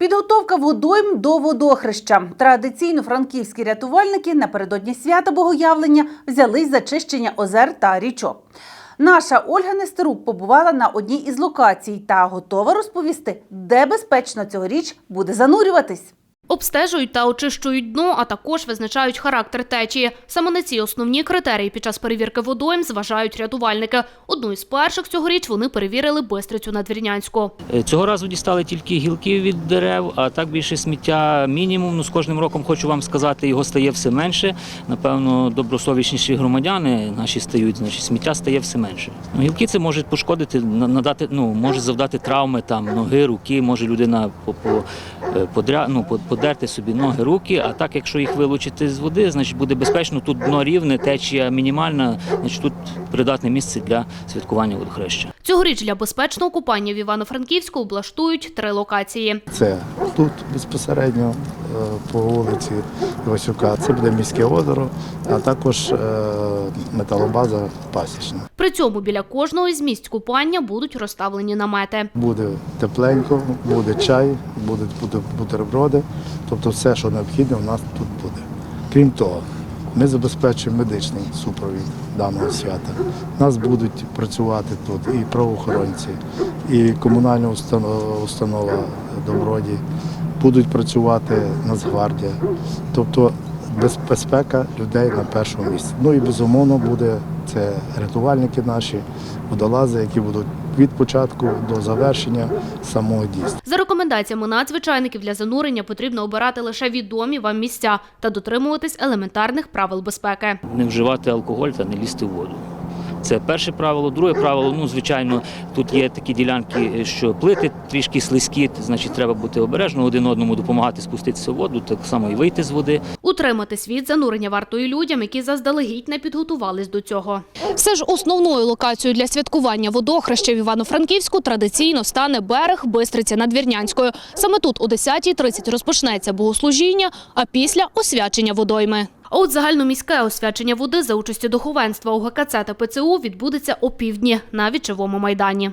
Підготовка водойм до водохреща. Традиційно франківські рятувальники напередодні свята Богоявлення взялись за чищення озер та річок. Наша Ольга Нестерук побувала на одній із локацій та готова розповісти, де безпечно цьогоріч буде занурюватись. Обстежують та очищують дно, а також визначають характер течії. Саме на ці основні критерії під час перевірки водойм зважають рятувальники. Одну із перших цьогоріч вони перевірили Бистрицю Надвірнянську. Е, Цього разу дістали тільки гілки від дерев, а так більше сміття мінімум. Ну, з кожним роком хочу вам сказати, його стає все менше. Напевно, добросовічніші громадяни наші стають, значить сміття стає все менше. Ну, гілки це можуть пошкодити, на- надати, ну, може завдати травми, там, ноги, руки, може людина по, по, е, подря, ну, по- подерти собі ноги, руки. А так, якщо їх вилучити з води, значить буде безпечно. Тут дно рівне, течія мінімальна, значить тут придатне місце для святкування водохреща. Цьогоріч для безпечного купання в Івано-Франківську облаштують три локації. Це тут безпосередньо по вулиці Івасюка. Це буде міське озеро, а також е, металобаза пасічна. При цьому біля кожного із місць купання будуть розставлені намети. Буде тепленько, буде чай, будуть бутерброди. Тобто все, що необхідне, у нас тут буде. Крім того, ми забезпечуємо медичний супровід даного свята. У нас будуть працювати тут і правоохоронці, і комунальна установа Доброді, будуть працювати Нацгвардія. Тобто без- безпека людей на першому місці. Ну і безумовно буде це рятувальники наші, водолази, які будуть від початку до завершення самого дійства. За рекомендаціями надзвичайників для занурення потрібно обирати лише відомі вам місця та дотримуватись елементарних правил безпеки. не вживати алкоголь та не лізти в воду. Це перше правило. Друге правило, ну звичайно, тут є такі ділянки, що плити трішки слизькі, значить треба бути обережно, один одному допомагати спуститися в воду, так само і вийти з води. Утриматись від занурення варто і людям, які заздалегідь не підготувались до цього. Все ж основною локацією для святкування водохреща в Івано-Франківську традиційно стане берег Бистриці Надвірнянською. Саме тут о 10.30 розпочнеться богослужіння, а після – освячення водойми. А от загальноміське освячення води за участю духовенства УГКЦ та ПЦУ відбудеться опівдні на Вічовому майдані.